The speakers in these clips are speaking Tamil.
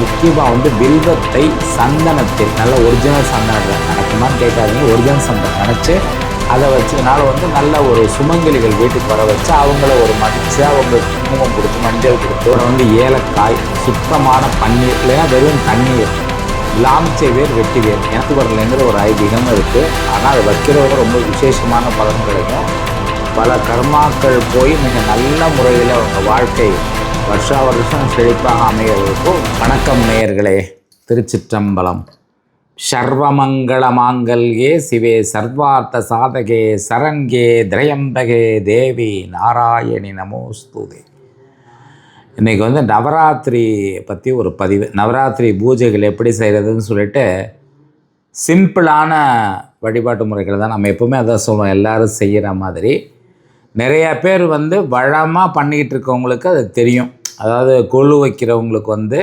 முக்கியமாக வந்து வில்வத்தை சந்தனத்தில் நல்ல ஒரிஜினல் சந்தனத்தில் நடக்குமான்னு கேட்காதீங்க ஒரிஜினல் சந்தனம் நினச்சி அதை வச்சதுனால வந்து நல்ல ஒரு சுமங்கலிகள் வீட்டுக்கு வர வச்சு அவங்கள ஒரு மதித்து அவங்க குங்குமம் கொடுத்து மஞ்சள் கொடுத்து வந்து ஏலக்காய் சுத்தமான பன்னீர் இல்லைன்னா வெறும் தண்ணீர் லாமிச்சை வேர் வெட்டி வேர் எனக்கு ஒரு ஐதீகம் இருக்குது ஆனால் அதை வைக்கிறவங்க ரொம்ப விசேஷமான பலன் கிடைக்கும். பல கர்மாக்கள் போய் நீங்கள் நல்ல முறையில் உங்கள் வாழ்க்கை வருஷா வருஷம் செழிப்பாக அமைகிறதுக்கும் வணக்கம் நேயர்களே திருச்சிற்றம்பலம். சர்வமங்கள மாங்கல்யே சிவே சர்வார்த்த சாதகே சரங்கே திரையம்பகே தேவி நாராயணி நமோஸ்துதே. இன்றைக்கி வந்து நவராத்திரி பற்றி ஒரு பதிவு. நவராத்திரி பூஜைகள் எப்படி செய்கிறதுன்னு சொல்லிட்டு சிம்பிளான வழிபாட்டு முறைகள் தான் நம்ம எப்போவுமே அதை சொல்லுவோம். எல்லோரும் செய்கிற மாதிரி. நிறையா பேர் வந்து வழமாக பண்ணிக்கிட்டு இருக்கவங்களுக்கு அது தெரியும். அதாவது கொலு வைக்கிறவங்களுக்கு வந்து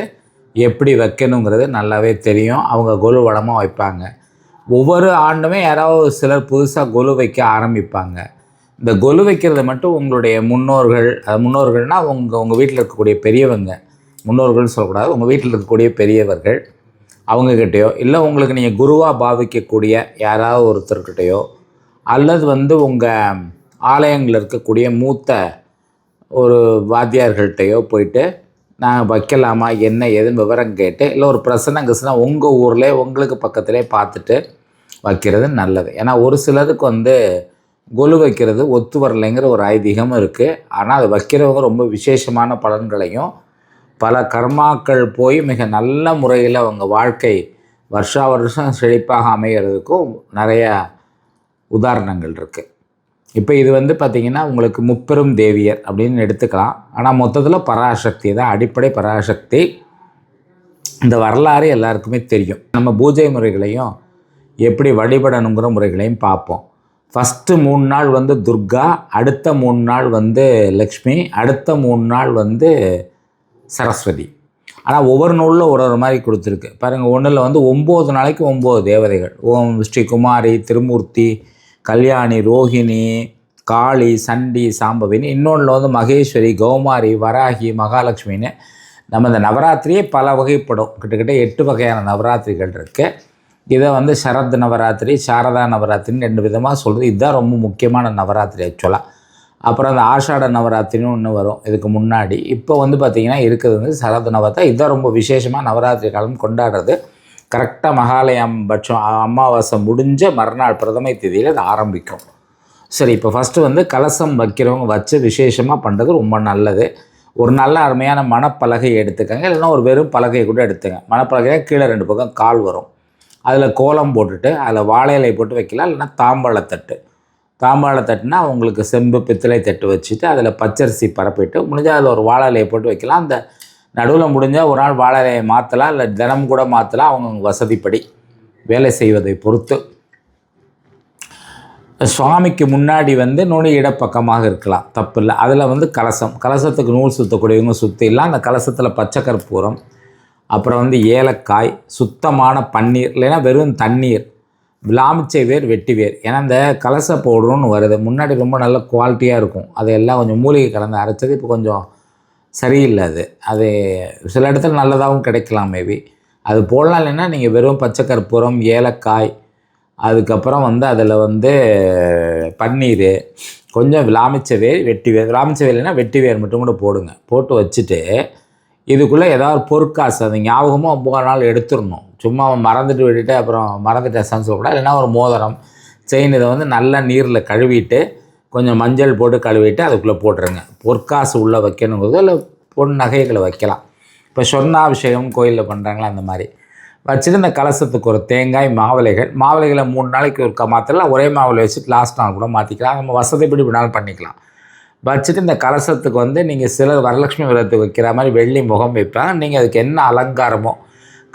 எப்படி வைக்கணுங்கிறது நல்லாவே தெரியும். அவங்க கொலு வளமாக வைப்பாங்க. ஒவ்வொரு ஆண்டுமே யாராவது சிலர் புதுசாக கொலு வைக்க ஆரம்பிப்பாங்க. இந்த கொலு வைக்கிறது மட்டும் உங்களுடைய முன்னோர்கள் முன்னோர்கள்னால் உங்கள் உங்கள் வீட்டில் இருக்கக்கூடிய பெரியவங்க. முன்னோர்கள்னு சொல்லக்கூடாது. உங்கள் வீட்டில் இருக்கக்கூடிய பெரியவர்கள். அவங்கக்கிட்டேயோ இல்லை உங்களுக்கு நீங்கள் குருவாக பாவிக்கக்கூடிய யாராவது ஒருத்தர்கிட்டையோ அல்லது வந்து உங்கள் ஆலயங்களில் இருக்கக்கூடிய மூத்த ஒரு வாத்தியார்கள்ட்டையோ போயிட்டு நாங்கள் வைக்கலாமா? என்ன? ஏதுன்னு விவரம் கேட்டு இல்லை ஒரு பிரசன்னம் கிசனா உங்கள் ஊரில் உங்களுக்கு பக்கத்துலேயே பார்த்துட்டு வைக்கிறது நல்லது. ஏன்னா ஒரு சிலருக்கு வந்து கொலு வைக்கிறது ஒத்து வரலைங்கிற ஒரு ஐதீகம் இருக்குது ஆனால் அது வைக்கிறவங்க ரொம்ப விசேஷமான பலன்களையும் பல கர்மாக்கள் போய் மிக நல்ல முறையில் அவங்க வாழ்க்கை வருஷா வருஷம் செழிப்பாக அமைகிறதுக்கும் நிறையா உதாரணங்கள் இருக்குது இப்போ இது வந்து பார்த்திங்கன்னா உங்களுக்கு முப்பெரும் தேவியர் அப்படின்னு எடுத்துக்கலாம். ஆனால் மொத்தத்தில் பராசக்தி தான் அடிப்படை பராசக்தி. இந்த வரலாறு எல்லாருக்குமே தெரியும். நம்ம பூஜை முறைகளையும் எப்படி வழிபடணுங்கிற முறைகளையும் பார்ப்போம். ஃபஸ்ட்டு மூணு நாள் வந்து துர்கா அடுத்த மூணு நாள் வந்து லக்ஷ்மி அடுத்த மூணு நாள் வந்து சரஸ்வதி. ஆனால் ஒவ்வொரு நூலில் ஒரு ஒரு மாதிரி கொடுத்துருக்கு. பாருங்கள் ஒன்றில் வந்து ஒம்பது நாளைக்கு ஒம்பது தேவதைகள். ஓம் ஸ்ரீ குமாரி திருமூர்த்தி கல்யாணி ரோஹிணி காளி சண்டி சாம்பவின்னு இன்னொன்று வந்து மகேஸ்வரி கௌமாரி வராகி மகாலட்சுமின்னு நம்ம இந்த நவராத்திரியே பல வகைப்படும். கிட்டத்தட்ட எட்டு வகையான நவராத்திரிகள் இருக்குது இதை வந்து சரத் நவராத்திரி சாரதா நவராத்திரின்னு ரெண்டு விதமாக சொல்கிறது இதுதான் ரொம்ப முக்கியமான நவராத்திரி ஆக்சுவலாக அப்புறம் அந்த ஆஷாட நவராத்திரின்னு ஒன்று வரும் இதுக்கு முன்னாடி. இப்போ வந்து பார்த்திங்கன்னா இருக்கிறது வந்து சரத் நவராத்திரி. இதுதான் ரொம்ப விசேஷமாக நவராத்திரி காலம் கொண்டாடுறது. கரெக்டாக மகாலயம் பட்சம் அமாவாசை முடிஞ்ச மறுநாள் பிரதமை தேதியில் அது ஆரம்பிக்கும். சரி இப்போ ஃபஸ்ட்டு வந்து கலசம் வைக்கிறவங்க வச்சு விசேஷமாக பண்ணுறது ரொம்ப நல்லது. ஒரு நல்ல அருமையான மணப்பலகையை எடுத்துக்கங்க. இல்லைன்னா ஒரு வெறும் பலகையை கூட எடுத்துங்க. மணப்பலகையாக கீழே ரெண்டு பக்கம் கால் வரும். அதில் கோலம் போட்டுட்டு அதில் வாழை இலை போட்டு வைக்கலாம். இல்லைன்னா தாம்பாளத்தட்டு தாம்பாளத்தட்டுனா உங்களுக்கு செம்பு பித்தளை தட்டு வச்சுட்டு அதில் பச்சரிசி பரப்பிட்டு முடிஞ்சால் அதில் ஒரு வாழை இலையை போட்டு வைக்கலாம். அந்த நடுவில் முடிஞ்சால் ஒரு நாள் வாழையை மாற்றலாம் இல்லை தினம் கூட மாற்றலாம் அவங்க வசதிப்படி வேலை செய்வதை பொறுத்து. சுவாமிக்கு முன்னாடி வந்து நுனி இடப்பக்கமாக இருக்கலாம் தப்பு இல்லை. அதில் வந்து கலசம். கலசத்துக்கு நூல் சுற்றக்கூடியவங்க சுற்றிடலாம் அந்த கலசத்தில் பச்சை கற்பூரம் அப்புறம் வந்து ஏலக்காய் சுத்தமான பன்னீர் இல்லைன்னா வெறும் தண்ணீர் விளாமிச்சை வேர் வெட்டி வேர் ஏன்னா இந்த கலச பவுடர்னு வருது. முன்னாடி ரொம்ப நல்ல குவாலிட்டியாக இருக்கும். அது எல்லாம் கொஞ்சம் மூலிகை கலந்து அரைச்சது. இப்போ கொஞ்சம் சரியில்லை அது அது சில இடத்துல நல்லதாகவும் கிடைக்கலாம் மேபி அது போடலாம் இல்லைன்னா நீங்கள் வெறும் பச்சை கற்பூரம் ஏலக்காய் அதுக்கப்புறம் வந்து அதில் வந்து பன்னீர் கொஞ்சம் விளாமிச்ச வேர் வெட்டி வேர் விளாமிச்ச இல்லைன்னா வெட்டி வேர் மட்டும் கூட போடுங்க. போட்டு வச்சுட்டு இதுக்குள்ளே ஏதாவது பொற்காசு அது ஞாபகமாக ஒம்பது நாள் எடுத்துடணும். சும்மா மறந்துட்டு விட்டுட்டு அப்புறம் மறந்துட்டேன் சொல்லக்கூடாது. இல்லைன்னா ஒரு மோதிரம் செயின் இதை வந்து நல்லா நீரில் கழுவிட்டு கொஞ்சம் மஞ்சள் போட்டு கழுவிட்டு அதுக்குள்ளே போட்டுருங்க. பொற்காசு உள்ளே வைக்கணுங்கிறது இல்லை பொன் நகைகளை வைக்கலாம். இப்போ சொன்னாபிஷேகம் கோயிலில் பண்ணுறாங்களா அந்த மாதிரி. வச்சுட்டு இந்த கலசத்துக்கு ஒரு தேங்காய் மாவிலைகள். மாவிலைகளை மூணு நாளைக்கு ஒரு மாற்றலாம் ஒரே மாவிலை வச்சுட்டு லாஸ்ட் நாள் கூட மாற்றிக்கலாம் நம்ம வசதிப்படி வேணாலும் பண்ணிக்கலாம். வச்சுட்டு இந்த கலசத்துக்கு வந்து நீங்கள் சிலர் வரலட்சுமி விரதத்துக்கு வைக்கிற மாதிரி வெள்ளி முகம் வைப்பாங்க நீங்கள் அதுக்கு என்ன அலங்காரமோ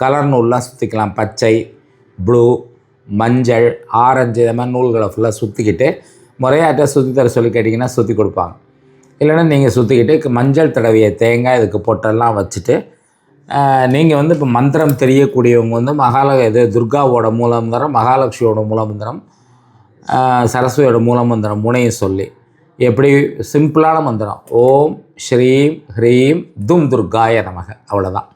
கலர் நூல்லாம் சுற்றிக்கலாம் பச்சை ப்ளூ மஞ்சள் ஆரஞ்சு இந்த மாதிரி நூல்களை ஃபுல்லாக சுற்றிக்கிட்டு முறையாட்ட சுற்றி தர சொல்லி கேட்டிங்கன்னா சுற்றி கொடுப்பாங்க. இல்லைன்னா நீங்கள் சுற்றிக்கிட்டு மஞ்சள் தடவிய தேங்காய் இதுக்கு பொட்டெல்லாம் வச்சுட்டு நீங்கள் வந்து இப்போ மந்திரம் தெரியக்கூடியவங்க வந்து மகால இது துர்காவோட மூலமந்திரம் மகாலட்சுமியோட மூலமந்திரம் சரஸ்வதியோட மூலமந்திரம் முனையும் சொல்லி. எப்படி? சிம்பிளான மந்திரம். ஓம் ஸ்ரீம் ஹ்ரீம் தும் துர்காய நமக. அவ்வளோதான்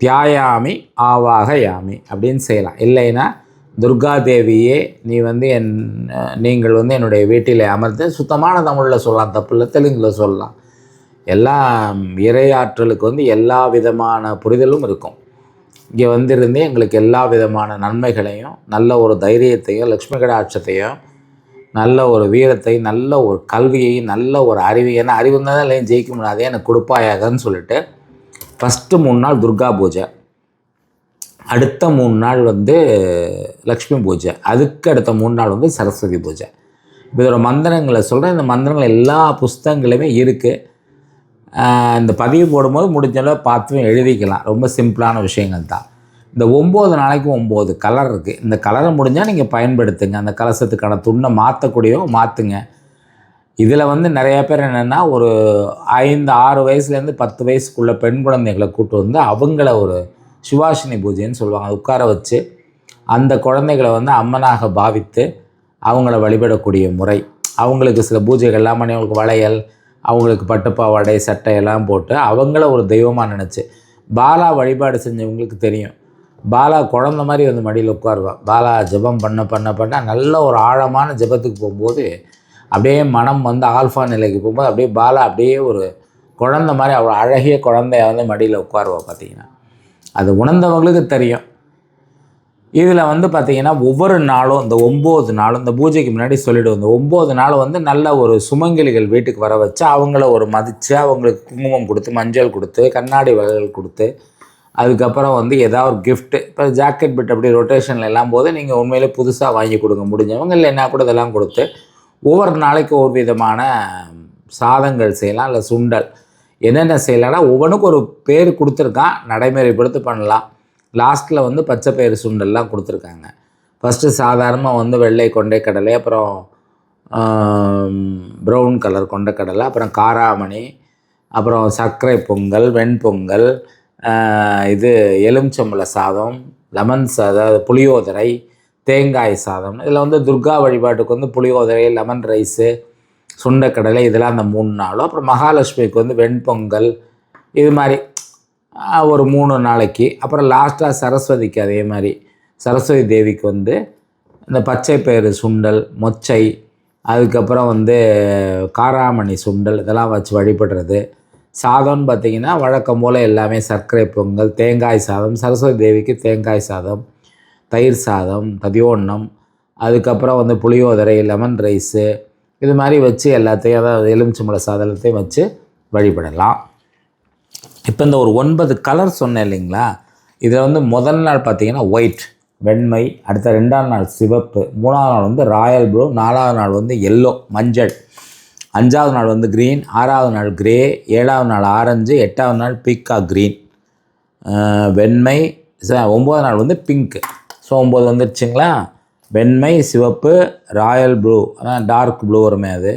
தியாயாமி ஆவாக யாமி அப்படின்னு செய்யலாம். இல்லைன்னா துர்கா தேவியே நீ வந்து என் நீங்கள் வந்து என்னுடைய வீட்டில் அமர்ந்து சுத்தமான தமிழில் சொல்லலாம் தப்பு இல்லை தெலுங்கில் சொல்லலாம். எல்லாம் இறையாற்றலுக்கு வந்து எல்லா விதமான புரிதலும் இருக்கும். இங்கே வந்திருந்தே எங்களுக்கு எல்லா விதமான நன்மைகளையும் நல்ல ஒரு தைரியத்தையும் லக்ஷ்மி கடாட்சத்தையும் நல்ல ஒரு வீரத்தை நல்ல ஒரு கல்வியையும் நல்ல ஒரு அறிவு ஏன்னா அறிவு தான் இல்லையும் ஜெயிக்க முடியாதே எனக்கு கொடுப்பாயாகன்னு சொல்லிட்டு ஃபஸ்ட்டு மூணு நாள் துர்கா பூஜை. அடுத்த மூணு நாள் வந்து லக்ஷ்மி பூஜை. அதுக்கு அடுத்த மூணு நாள் வந்து சரஸ்வதி பூஜை. இதோட மந்திரங்களை சொல்கிறேன் இந்த மந்திரங்கள் எல்லா புஸ்தகங்களுமே இருக்குது இந்த பதிவு போடும்போது முடிஞ்சளவு பார்த்து பார்த்தும் எழுதிக்கலாம். ரொம்ப சிம்பிளான விஷயங்கள் தான். இந்த ஒம்பது நாளைக்கு ஒம்பது கலர் இருக்குது இந்த கலரை முடிஞ்சால் நீங்கள் பயன்படுத்துங்க. அந்த கலசத்துக்கான துண்ணை மாற்றக்கூடியவோ மாற்றுங்க இதில் வந்து நிறையா பேர் என்னென்னா ஒரு ஐந்து ஆறு வயசுலேருந்து பத்து வயசுக்குள்ளே பெண் குழந்தைகளை கூட்டு வந்து அவங்கள ஒரு சுபாஷினி பூஜைன்னு சொல்லுவாங்க. உட்கார வச்சு அந்த குழந்தைகளை வந்து அம்மனாக பாவித்து அவங்கள வழிபடக்கூடிய முறை. அவங்களுக்கு சில பூஜைகள்லாம் பண்ணி அவங்களுக்கு வளையல் அவங்களுக்கு பட்டுப்பாவாடை சட்டையெல்லாம் போட்டு அவங்கள ஒரு தெய்வமாக நினச்சி பாலா வழிபாடு செஞ்சவங்களுக்கு தெரியும். பாலா குழந்த மாதிரி வந்து மடியில் உட்காருவா. பாலா ஜெபம் பண்ண பண்ண பண்ண நல்ல ஒரு ஆழமான ஜெபத்துக்கு போகும்போது அப்படியே மனம் வந்து ஆல்ஃபா நிலைக்கு போகும்போது அப்படியே பாலா அப்படியே ஒரு குழந்த மாதிரி அவ்வளோ அழகிய குழந்தைய வந்து மடியில் உட்காருவா பார்த்தீங்கன்னா. அது உணர்ந்தவங்களுக்கு தெரியும். இதில் வந்து பார்த்திங்கன்னா ஒவ்வொரு நாளும் இந்த ஒம்பது நாளும் இந்த பூஜைக்கு முன்னாடி சொல்லிவிடுவோம் இந்த ஒம்பது நாள் வந்து நல்ல ஒரு சுமங்கலிகள் வீட்டுக்கு வர வச்சு அவங்கள ஒரு மதித்து அவங்களுக்கு குங்குமம் கொடுத்து மஞ்சள் கொடுத்து கண்ணாடி வகைகள் கொடுத்து அதுக்கப்புறம் வந்து ஏதாவது ஒரு கிஃப்ட்டு இப்போ ஜாக்கெட் பிட் அப்படி ரொட்டேஷனில் எல்லாம் போது நீங்கள் உண்மையிலே புதுசாக வாங்கி கொடுங்க. முடிஞ்சவங்க இல்லை என்ன கூட இதெல்லாம் கொடுத்து ஒவ்வொரு நாளைக்கு ஒவ்வொரு விதமான சாதங்கள் செய்யலாம் இல்லை சுண்டல். என்னென்ன செய்யலாம்னா ஒவ்வொன்றுக்கும் ஒரு பேர் கொடுத்துருக்கான். நடைமுறைப்படுத்தி பண்ணலாம். லாஸ்ட்டில் வந்து பச்சை பயிறு சுண்டல்லாம் கொடுத்துருக்காங்க. ஃபஸ்ட்டு சாதாரணமாக வந்து வெள்ளை கொண்டை கடலை அப்புறம் ப்ரௌன் கலர் கொண்டக்கடலை அப்புறம் காராமணி அப்புறம் சர்க்கரை பொங்கல் வெண்பொங்கல் இது எலுமிச்சம்பழ சாதம் லெமன் அதாவது புளியோதரை தேங்காய் சாதம். இதில் வந்து துர்கா வழிபாட்டுக்கு வந்து புளியோதரை லெமன் ரைஸு சுண்டக்கடலை இதெல்லாம் அந்த மூணு நாளும். அப்புறம் மகாலட்சுமிக்கு வந்து வெண்பொங்கல் இது மாதிரி ஒரு மூணு நாளைக்கு. அப்புறம் லாஸ்ட்டாக சரஸ்வதிக்கு அதே மாதிரி. சரஸ்வதி தேவிக்கு வந்து இந்த பச்சை பயிறு சுண்டல் மொச்சை அதுக்கப்புறம் வந்து காராமணி சுண்டல் இதெல்லாம் வச்சு வழிபடுறது. சாதம்னு பார்த்திங்கன்னா வழக்கம் போல் எல்லாமே சர்க்கரை பொங்கல் தேங்காய் சாதம் சரஸ்வதி தேவிக்கு தேங்காய் சாதம் தயிர் சாதம் ததியோன்னம் அதுக்கப்புறம் வந்து புளியோதரை லெமன் ரைஸு இது மாதிரி வச்சு எல்லாத்தையும் அதாவது எலுமிச்சம்பழ சாதனத்தையும் வச்சு வழிபடலாம். இப்போ இந்த ஒரு ஒன்பது கலர் சொன்னேன் இல்லைங்களா? இதில் வந்து முதல் நாள் பார்த்தீங்கன்னா ஒயிட் வெண்மை அடுத்த ரெண்டாம் நாள் சிவப்பு மூணாவது நாள் வந்து ராயல் ப்ளூ நாலாவது நாள் வந்து எல்லோ மஞ்சள். அஞ்சாவது நாள் வந்து க்ரீன் ஆறாவது நாள் க்ரே ஏழாவது நாள் ஆரஞ்சு எட்டாவது நாள் பீக்கா க்ரீன் வெண்மை ஒம்பது நாள் வந்து பிங்க்கு ஸோ ஒம்பது வந்துருச்சுங்களா? வெண்மை சிவப்பு ராயல் ப்ளூ. அதான் டார்க் ப்ளூ வருமே அது.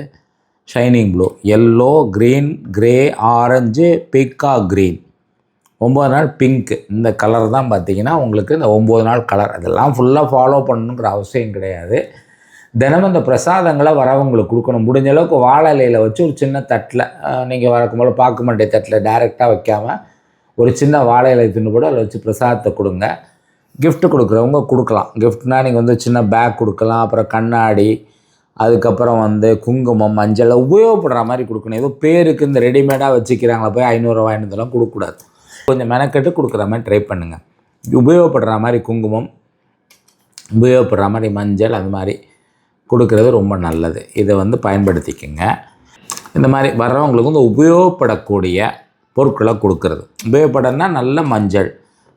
Shining blue. Yellow green grey orange பிக்கா green. ஒம்பது நாள் பிங்க்கு. இந்த கலர் தான் பார்த்திங்கன்னா உங்களுக்கு இந்த ஒம்பது நாள் கலர். இதெல்லாம் ஃபுல்லாக ஃபாலோ பண்ணணுங்கிற அவசியம் கிடையாது. தினமும் இந்த பிரசாதங்களை வரவங்களுக்கு கொடுக்கணும். முடிஞ்ச அளவுக்கு வாழை இலையில் வச்சு ஒரு சின்ன தட்டில் நீங்கள் வரக்கும்போது பார்க்க மாட்டே தட்டில் டைரெக்டாக வைக்காமல் ஒரு சின்ன வாழை இலை தின்னு கூட அதில் வச்சு பிரசாதத்தை கொடுங்க. கிஃப்ட் கொடுக்குறவங்க கொடுக்கலாம். கிஃப்ட்னால் நீங்கள் வந்து சின்ன பேக் கொடுக்கலாம் அப்புறம் கண்ணாடி அதுக்கப்புறம் வந்து குங்குமம் மஞ்சள் உபயோகப்படுற மாதிரி கொடுக்கணும். ஏதோ பேருக்கு இந்த ரெடிமேடாக வச்சுக்கிறாங்களா போய் ஐநூறுரூவா ஐநூறுலாம் கொடுக்கக்கூடாது. கொஞ்சம் மெனக்கெட்டு கொடுக்குற மாதிரி ட்ரை பண்ணுங்கள் உபயோகப்படுற மாதிரி குங்குமம் உபயோகப்படுற மாதிரி மஞ்சள் அது மாதிரி கொடுக்குறது ரொம்ப நல்லது. இதை வந்து பயன்படுத்திக்கோங்க. இந்த மாதிரி வர்றவங்களுக்கு வந்து உபயோகப்படக்கூடிய பொருட்களை கொடுக்குறது. உபயோகப்படனா நல்ல மஞ்சள்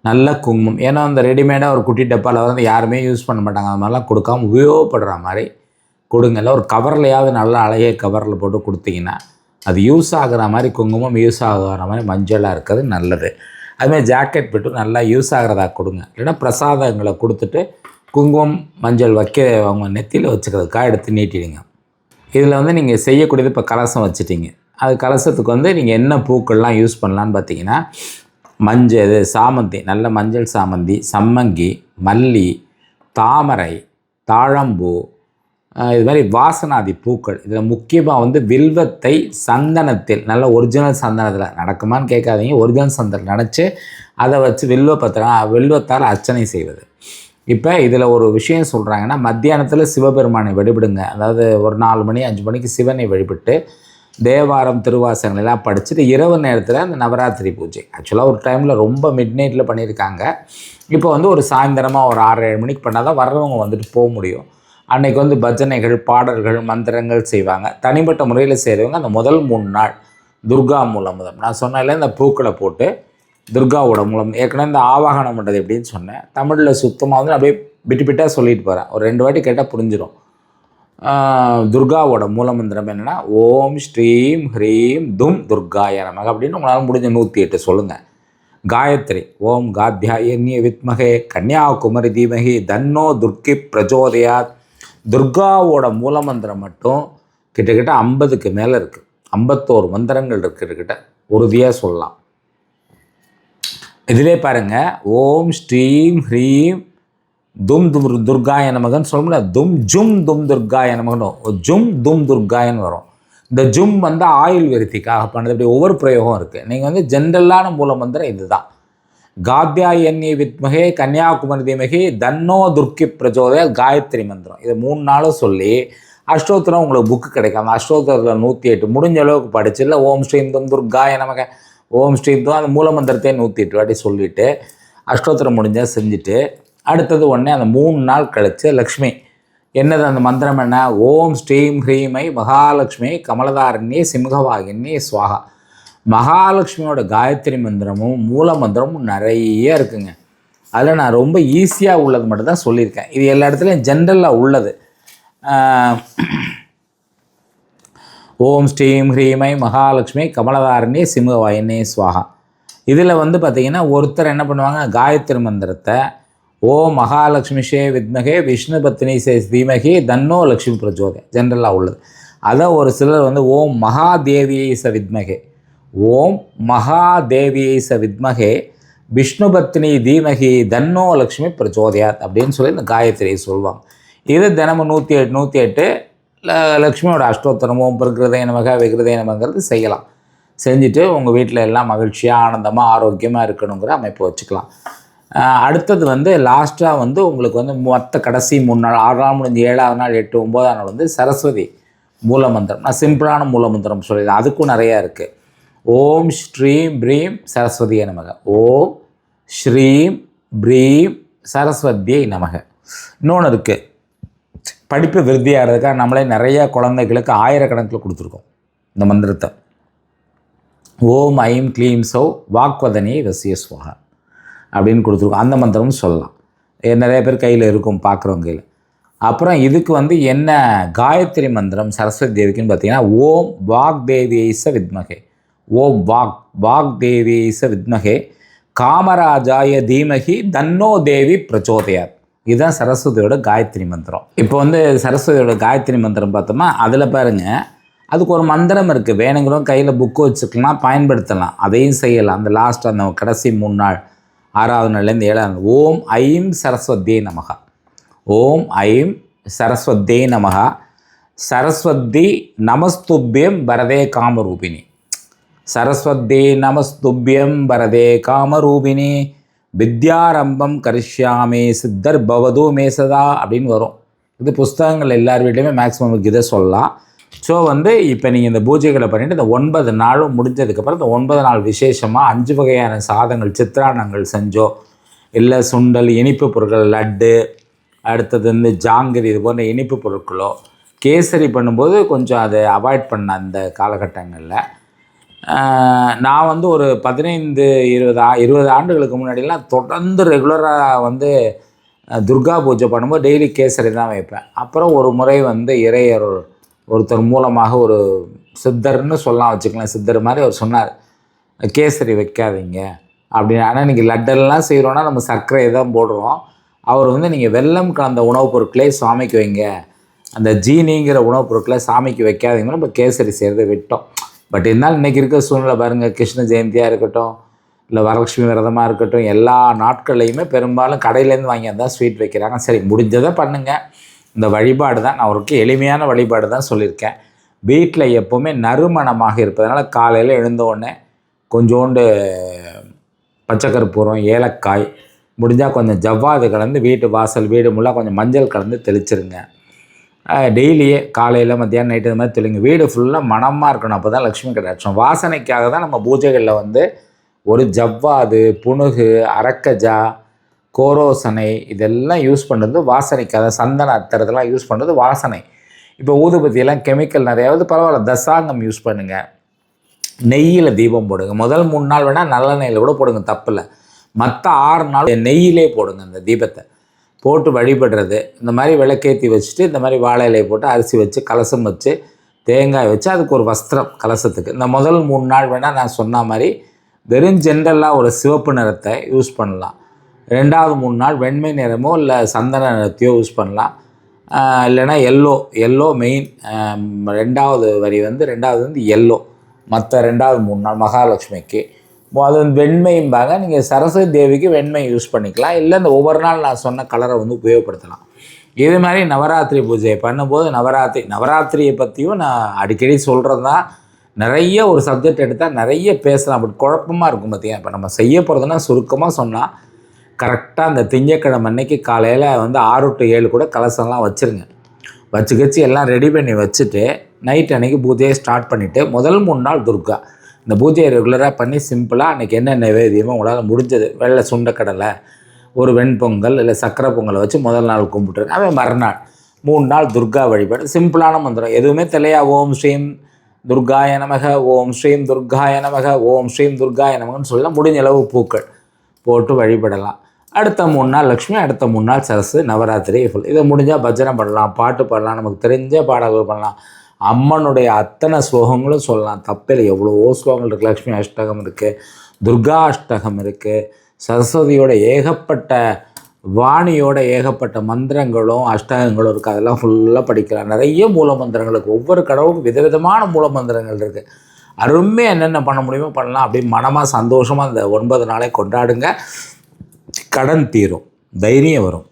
நல்ல குங்குமம். ஏன்னா அந்த ரெடிமேடாக ஒரு குட்டி டப்பாவில் வந்து யாருமே யூஸ் பண்ண மாட்டாங்க. அது மாதிரிலாம் கொடுக்காம உபயோகப்படுற மாதிரி கொடுங்க. இல்லை ஒரு கவர்லையாவது நல்லா அழகிய கவரில் போட்டு கொடுத்தீங்கன்னா அது யூஸ் ஆகிற மாதிரி குங்குமம் யூஸ் ஆகிற மாதிரி மஞ்சளாக இருக்கிறது நல்லது. அதுமாதிரி ஜாக்கெட் போட்டு நல்லா யூஸ் ஆகிறதா கொடுங்க. இல்லைன்னா பிரசாதங்களை கொடுத்துட்டு குங்குமம் மஞ்சள் வைக்க அவங்க நெத்தியில் வச்சுக்கிறதுக்காக எடுத்து நீட்டிடுங்க. இதில் வந்து நீங்கள் செய்யக்கூடியது இப்போ கலசம் வச்சுட்டிங்க. அது கலசத்துக்கு வந்து நீங்கள் என்ன பூக்கள்லாம் யூஸ் பண்ணலான்னு பார்த்தீங்கன்னா மஞ்சள் இது சாமந்தி நல்ல மஞ்சள் சாமந்தி சம்மங்கி மல்லி தாமரை தாழம்பூ இது மாதிரி வாசனாதி பூக்கள். இதில் முக்கியமாக வந்து வில்வத்தை சந்தனத்தில் நல்ல ஒரிஜினல் சந்தனத்தில் நடக்குமான்னு கேட்காதீங்க. ஒரிஜினல் சந்தனம் நினச்சி அதை வச்சு வில்வ பத்திரம் வில்வத்தால் அர்ச்சனை செய்வது. இப்போ இதில் ஒரு விஷயம் சொல்கிறாங்கன்னா மத்தியானத்தில் சிவபெருமானை வழிபடுங்க. அதாவது ஒரு நாலு மணி அஞ்சு மணிக்கு சிவனை வழிபட்டு தேவாரம் திருவாசகங்கள் எல்லாம் படிச்சுட்டு இரவு நேரத்தில் அந்த நவராத்திரி பூஜை. ஆக்சுவலாக ஒரு டைமில் ரொம்ப மிட் நைட்டில் பண்ணியிருக்காங்க. இப்போ வந்து ஒரு சாயந்தரமாக ஒரு ஆறு ஏழு மணிக்கு பண்ணால் தான் வர்றவங்க வந்துட்டு போக முடியும். அன்றைக்கி வந்து பஜனைகள் பாடல்கள் மந்திரங்கள் செய்வாங்க. தனிப்பட்ட முறையில் செய்கிறவங்க அந்த முதல் மூணு நாள் துர்கா மூலம் முதல். நான் சொன்னால இந்த பூக்களை போட்டு துர்காவோட மூலம். ஏற்கனவே இந்த ஆவாகனம் பண்ணுறது எப்படின்னு சொன்னேன். தமிழில் சுத்தமாக வந்து அப்படியே பிட்டு பிட்டாக சொல்லிட்டு போகிறேன் ஒரு ரெண்டு வாட்டி கேட்டால் புரிஞ்சிடும் துர்காவோட மூலமந்திரம் என்னென்னா ஓம் ஸ்ரீம் ஹ்ரீம் தும் துர்காய நமக அப்படின்னு உங்களால் முடிஞ்ச நூற்றி எட்டு சொல்லுங்கள் காயத்ரி ஓம் காத்யாயன்ய வித்மகே கன்னியாகுமரி தீமகி தன்னோ துர்க்கி பிரஜோதயாத் துர்காவோட மூலமந்திரம் மட்டும் கிட்டக்கிட்ட ஐம்பதுக்கு மேலே இருக்குது ஐம்பத்தோரு மந்திரங்கள் இருக்கிட்ட உறுதியாக சொல்லலாம். இதிலே பாருங்க ஓம் ஸ்ரீம் ஹ்ரீம் தும் தும் துர்காய மகன் சொல்ல தும் ஜும் தும் துர்காய மகனும் ஜும் தும் துர்காயன்னு வரும். இந்த ஜும் வந்து ஆயுள் விருத்திக்காக பண்ணது இப்படி ஒவ்வொரு பிரயோகம் இருக்குது நீங்கள் வந்து ஜென்ரலான மூல மந்திரம் இதுதான். காத்யாயன்ய வித்மகே கன்னியாகுமரி தீமகி தன்னோ துர்க்கி பிரஜோதய காயத்ரி மந்திரம். இதை மூணு நாளும் சொல்லி அஷ்டோத்திரம் உங்களுக்கு புக்கு கிடைக்கும் அந்த அஷ்டோத்திரத்தில் நூற்றி எட்டு முடிஞ்ச அளவுக்கு படிச்சு இல்லை ஓம் ஸ்ரீம் தும் துர்காய நமக ஓம் ஸ்ரீம் தும் அந்த மூலமந்திரத்தையே நூற்றி எட்டு வாட்டி சொல்லிவிட்டு அஷ்டோத்திரம் முடிஞ்சால் செஞ்சுட்டு அடுத்தது உடனே அந்த மூணு நாள் கழித்து லக்ஷ்மி. என்னது அந்த மந்திரம் என்ன? ஓம் ஸ்ரீம் ஹ்ரீமை மகாலட்சுமி கமலதாரண்யே சிம்ஹவாகினே ஸ்வாகா மகாலட்சுமியோட காயத்ரி மந்திரமும் மூல மந்திரமும் நிறைய இருக்குங்க. அதில் நான் ரொம்ப ஈஸியாக உள்ளது மட்டும் தான் சொல்லியிருக்கேன். இது எல்லா இடத்துலையும் ஜென்ரலாக உள்ளது. ஓம் ஸ்ரீம் ஹ்ரீமை மகாலட்சுமி கமலதாரணியே சிம்ஹவாயினே ஸ்வாகா இதில் வந்து பார்த்திங்கன்னா ஒருத்தர் என்ன பண்ணுவாங்க? காயத்ரி மந்திரத்தை ஓம் மகாலட்சுமி சே வித்மகே விஷ்ணு பத்தினி சே தீமகி தன்னோ லக்ஷ்மி பிரச்சோதே ஜென்ரலாக உள்ளது. அதை ஒரு சிலர் வந்து ஓம் மகாதேவியை ச வித்மகே. ஓம் மகாதேவியை ச வித்மகே விஷ்ணு பத்னி தீமகி தன்னோ லக்ஷ்மி பிரச்சோதயாத் அப்படின்னு சொல்லி இந்த காயத்ரியை சொல்லுவாங்க இது தினமும் நூற்றி எட்டு நூற்றி எட்டு லக்ஷ்மியோட அஷ்டோத்தரமும் ஓம் பிரகிருதே நமக நமங்கிறது செய்யலாம். செஞ்சுட்டு உங்கள் வீட்டில் எல்லாம் மகிழ்ச்சியாக ஆனந்தமாக ஆரோக்கியமாக இருக்கணுங்கிற அமைப்பு வச்சுக்கலாம். அடுத்தது வந்து லாஸ்ட்டாக வந்து உங்களுக்கு வந்து மொத்த கடைசி மூணு நாள் ஆறாம் முடிஞ்சு ஏழாவது நாள் எட்டு ஒம்போதாம் நாள் வந்து சரஸ்வதி மூலமந்திரம். நான் சிம்பிளான மூலமந்திரம் சொல்லிடுறேன். அதுக்கும் நிறையா இருக்குது ஓம் ஸ்ரீம் ப்ரீம் சரஸ்வதியை நமக. ஓம் ஸ்ரீம் ப்ரீம் சரஸ்வதியை நமக. இன்னொன்று இருக்குது படிப்பு விருத்தியாகிறதுக்காக நம்மளே நிறைய குழந்தைகளுக்கு ஆயிரக்கணக்கில் கொடுத்துருக்கோம் இந்த மந்திரத்தை. ஓம் ஐம் க்ளீம் சௌ வாக்வதனி வசிய ஸ்வஹா அப்படின்னு கொடுத்துருக்கோம். அந்த மந்திரமும் சொல்லலாம். நிறைய பேர் கையில் இருக்கும் பார்க்குறவங்க கையில். அப்புறம் இதுக்கு வந்து என்ன காயத்ரி மந்திரம் சரஸ்வதி தேவிக்குன்னு பார்த்தீங்கன்னா ஓம் வாக் தேவியைச வித்மகே ஓம் வாக் வாக் தேவியைச வித்மகே காமராஜாய தீமகி தன்னோ தேவி பிரச்சோதயார் இதுதான் சரஸ்வதியோட காயத்ரி மந்திரம். இப்போ வந்து சரஸ்வதியோட காயத்ரி மந்திரம் பார்த்தோமா அதில் பாருங்கள் அதுக்கு ஒரு மந்திரம் இருக்குது வேணுங்கிறவங்க கையில் புக்கு வச்சுக்கலாம் பயன்படுத்தலாம். அதையும் செய்யலாம். அந்த லாஸ்ட் அந்த கடைசி மூணு நாள். ஆறாவது நாள்லேருந்து ஏழாவது ஓம் ஐம் சரஸ்வதே நமகா. ஓம் ஐம் சரஸ்வத்தே நமகா. சரஸ்வதி நமஸ்துபியம் பரதே காமரூபிணி. சரஸ்வதி நமஸ்துபியம் பரதே காமரூபிணி. வித்யாரம்பம் கரிஷ்யாமே சித்தர் பவது மேசதா அப்படின்னு வரும். இது புஸ்தகங்கள் எல்லார் வீட்லையுமே மேக்ஸிமம் இதை சொல்லலாம். ஸோ வந்து இப்போ நீங்கள் இந்த பூஜைகளை பண்ணிவிட்டு இந்த ஒன்பது நாளும் முடிஞ்சதுக்கப்புறம் இந்த ஒன்பது நாள் விசேஷமாக அஞ்சு வகையான சாதங்கள் சித்திரானங்கள் செஞ்சோ இல்லை சுண்டல் இனிப்பு பொருட்கள் லட்டு அடுத்தது வந்து ஜாங்கிரி இது போன்ற இனிப்பு பொருட்களோ கேசரி பண்ணும்போது கொஞ்சம் அதை அவாய்ட் பண்ண அந்த காலகட்டங்களில். நான் வந்து ஒரு பதினைந்து இருபது இருபது ஆண்டுகளுக்கு முன்னாடிலாம் தொடர்ந்து ரெகுலராக வந்து துர்கா பூஜை பண்ணும்போது டெய்லி கேசரி தான் வைப்பேன். அப்புறம் ஒரு முறை வந்து இறையர் ஒருத்தர் மூலமாக ஒரு சித்தர்னு சொல்லலாம் வச்சுக்கலாம் சித்தர் மாதிரி அவர் சொன்னார். கேசரி வைக்காதீங்க. அப்படின்னு. ஆனால் இன்றைக்கி லட்டெல்லாம் செய்கிறோன்னா நம்ம சர்க்கரையை தான் போடுறோம். அவர் வந்து நீங்கள் வெல்லம் கலந்த உணவுப் பொருட்களே சுவாமிக்கு வைங்க. அந்த ஜீனிங்கிற உணவுப் பொருட்களை சாமிக்கு வைக்காதீங்கன்னு நம்ம கேசரி செய்கிறத விட்டோம். பட் இருந்தாலும் இன்றைக்கி இருக்கிற சூழ்நிலை பாருங்கள் கிருஷ்ண ஜெயந்தியாக இருக்கட்டும் இல்லை வரலட்சுமி விரதமாக இருக்கட்டும் எல்லா நாட்கள்லையுமே பெரும்பாலும் கடையிலேருந்து வாங்கி தான் ஸ்வீட் வைக்கிறாங்க. சரி முடிஞ்சதை பண்ணுங்கள் இந்த வழிபாடு தான் நான் ஒரு எளிமையான வழிபாடு தான் சொல்லியிருக்கேன். வீட்டில் எப்போவுமே நறுமணமாக இருப்பதனால காலையில் எழுந்த உடனே கொஞ்சோண்டு பச்சைக்கற்பூரம் ஏலக்காய் முடிஞ்சால் கொஞ்சம் ஜவ்வாது கலந்து வீட்டு வாசல் வீடு முல்லாக கொஞ்சம் மஞ்சள் கலந்து தெளிச்சிருங்க. டெய்லியே காலையில் மத்தியானம் நைட்டு இந்த மாதிரி தெளிங்க. வீடு ஃபுல்லாக மணமாக இருக்கணும் அப்போ தான் லக்ஷ்மி கடாட்சம் வாசனைக்காக தான் நம்ம பூஜைகளில் வந்து ஒரு ஜவ்வாது புணுகு அரக்கஜா கோரோசனை இதெல்லாம் யூஸ் பண்ணுறது வாசனைக்காக சந்தன அத்தரதெல்லாம் யூஸ் பண்ணுறது வாசனை. இப்போ ஊதுபத்தியெல்லாம் கெமிக்கல் நிறையாவது பரவாயில்ல தசாங்கம் யூஸ் பண்ணுங்கள் நெய்யில் தீபம் போடுங்க. முதல் மூணு நாள் வேணால் நல்லெண்ணெயில் கூட போடுங்க தப்பில்லை. மற்ற ஆறு நாள் நெய்யிலே போடுங்க அந்த தீபத்தை. போட்டு வழிபடுறது. இந்த மாதிரி விளக்கேற்றி வச்சுட்டு இந்த மாதிரி வாழை இலையை போட்டு அரிசி வச்சு கலசம் வச்சு தேங்காய் வச்சு அதுக்கு ஒரு வஸ்திரம் கலசத்துக்கு. இந்த முதல் மூணு நாள் வேணால் நான் சொன்ன மாதிரி வெறும் ஜென்ரலாக ஒரு சிவப்பு நிறத்தை யூஸ் பண்ணலாம். ரெண்டாவது மூணு நாள் வெண்மை நிறமோ இல்லை சந்தன நிறத்தையோ யூஸ் பண்ணலாம். இல்லைன்னா எல்லோ எல்லோ மெயின் ரெண்டாவது வரி வந்து ரெண்டாவது வந்து எல்லோ மற்ற ரெண்டாவது மூணு நாள் மகாலட்சுமிக்கு. அது வெண்மையும்பாங்க. நீங்கள் சரஸ்வதி தேவிக்கு வெண்மை யூஸ் பண்ணிக்கலாம். இல்லை இந்த ஒவ்வொரு நாள் நான் சொன்ன கலரை வந்து உபயோகப்படுத்தலாம். இது மாதிரி நவராத்திரி பூஜை பண்ணும்போது நவராத்திரி நவராத்திரியை பற்றியும் நான் அடிக்கடி சொல்கிறது தான். நிறைய ஒரு சப்ஜெக்ட் எடுத்தால் நிறைய பேசலாம். பட் குழப்பமாக இருக்கும் பார்த்தீங்கன்னா இப்போ நம்ம செய்ய போகிறதுனா சுருக்கமாக சொன்னால் கரெக்டாக அந்த திங்கக்கிழமை அன்னைக்கு காலையில் வந்து ஆறு டு ஏழு கூட கலசம்லாம் வச்சுருங்க. வச்சு கச்சு எல்லாம் ரெடி பண்ணி வச்சுட்டு நைட் அன்றைக்கி பூஜையை ஸ்டார்ட் பண்ணிவிட்டு முதல் மூணு நாள் துர்கா. இந்த பூஜையை ரெகுலராக பண்ணி சிம்பிளாக அன்றைக்கி என்ன நைவேத்தியமோ உங்களால் முடிஞ்சது. வெள்ளை சுண்டக்கடலை ஒரு வெண்பொங்கல் இல்லை சக்கரை பொங்கலை வச்சு முதல் நாள் கும்பிட்டுருங்க அவன் மறுநாள் மூணு நாள் துர்கா வழிபாடு. சிம்பிளான மந்திரம். எதுவுமே தெலையா ஓம் ஸ்ரீம் துர்காய நமக ஓம் ஸ்ரீம் துர்காய நமக ஓம் ஸ்ரீம் துர்காய நமகன்னு சொல்லலாம் முடிஞ்ச அளவு பூக்கள் போட்டு வழிபடலாம். அடுத்த மூணு நாள் லக்ஷ்மி அடுத்த மூணு நாள் சரசு நவராத்திரி ஃபுல் இதை முடிஞ்சால் பஜனை பண்ணலாம் பாட்டு பாடலாம் நமக்கு தெரிஞ்ச பாடல்கள் பண்ணலாம். அம்மனுடைய அத்தனை ஸ்லோகங்களும் சொல்லலாம். தப்பில் எவ்வளவோ ஸ்லோகங்கள் இருக்குது லக்ஷ்மி அஷ்டகம் இருக்குது துர்கா அஷ்டகம் இருக்குது சரஸ்வதியோட ஏகப்பட்ட வாணியோட ஏகப்பட்ட மந்திரங்களும் அஷ்டகங்களும் இருக்குது அதெல்லாம் ஃபுல்லாக படிக்கலாம். நிறைய மூல மந்திரங்களுக்கு ஒவ்வொரு கடவுளுக்கும் விதவிதமான மூல மந்திரங்கள் இருக்குது அருமையாக என்னென்ன பண்ண முடியுமோ பண்ணலாம். அப்படி மனமாக சந்தோஷமாக அந்த ஒன்பது நாளை கொண்டாடுங்க. கடன் தீரும் தைரியம் வரும்.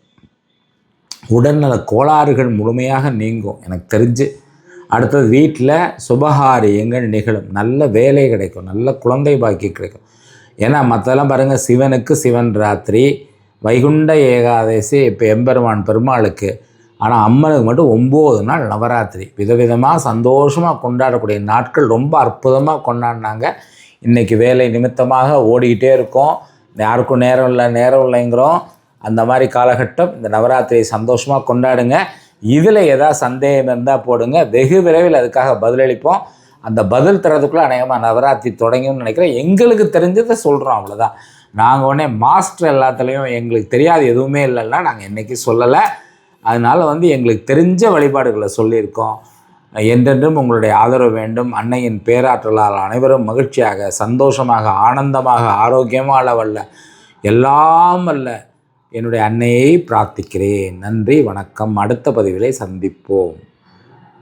உடல்நல கோளாறுகள் முழுமையாக நீங்கும் எனக்கு தெரிஞ்சு. அடுத்தது வீட்டில் சுபகாரியங்கள் நிகழும். நல்ல வேலை கிடைக்கும் நல்ல குழந்தை பாக்கி கிடைக்கும். ஏன்னா மற்றெல்லாம் பாருங்கள் சிவனுக்கு சிவன் ராத்திரி வைகுண்ட ஏகாதசி இப்போ எம்பெருமான் பெருமாளுக்கு. ஆனால் அம்மனுக்கு மட்டும் ஒம்பது நாள் நவராத்திரி. விதவிதமாக சந்தோஷமாக கொண்டாடக்கூடிய நாட்கள் ரொம்ப அற்புதமாக கொண்டாடினாங்க. இன்றைக்கி வேலை நிமித்தமாக ஓடிக்கிட்டே இருக்கோம். யாருக்கும் நேரம் இல்லை நேரம் இல்லைங்கிறோம். அந்த மாதிரி காலகட்டம் இந்த நவராத்திரியை சந்தோஷமாக கொண்டாடுங்க. இதில் ஏதாவது சந்தேகம் இருந்தால் போடுங்க. வெகு விரைவில் அதுக்காக பதிலளிப்போம். அந்த பதில் தரதுக்குள்ளே அநேகமாக நவராத்திரி தொடங்கும்னு நினைக்கிறேன். எங்களுக்கு தெரிஞ்சதை சொல்கிறோம் அவ்வளோதான் நாங்கள் உடனே மாஸ்டர் எல்லாத்துலேயும் எங்களுக்கு தெரியாது எதுவுமே இல்லைன்னா நாங்கள் என்றைக்கும் சொல்லலை. அதனால் வந்து எங்களுக்கு தெரிஞ்ச வழிபாடுகளை சொல்லியிருக்கோம். என்றென்றும் உங்களுடைய ஆதரவு வேண்டும். அன்னையின் பேராற்றலால் அனைவரும் மகிழ்ச்சியாக சந்தோஷமாக ஆனந்தமாக ஆரோக்கியமாக வல்ல எல்லாம் அல்ல என்னுடைய அன்னையை பிரார்த்திக்கிறேன். நன்றி வணக்கம். அடுத்த பதிவிலே சந்திப்போம்.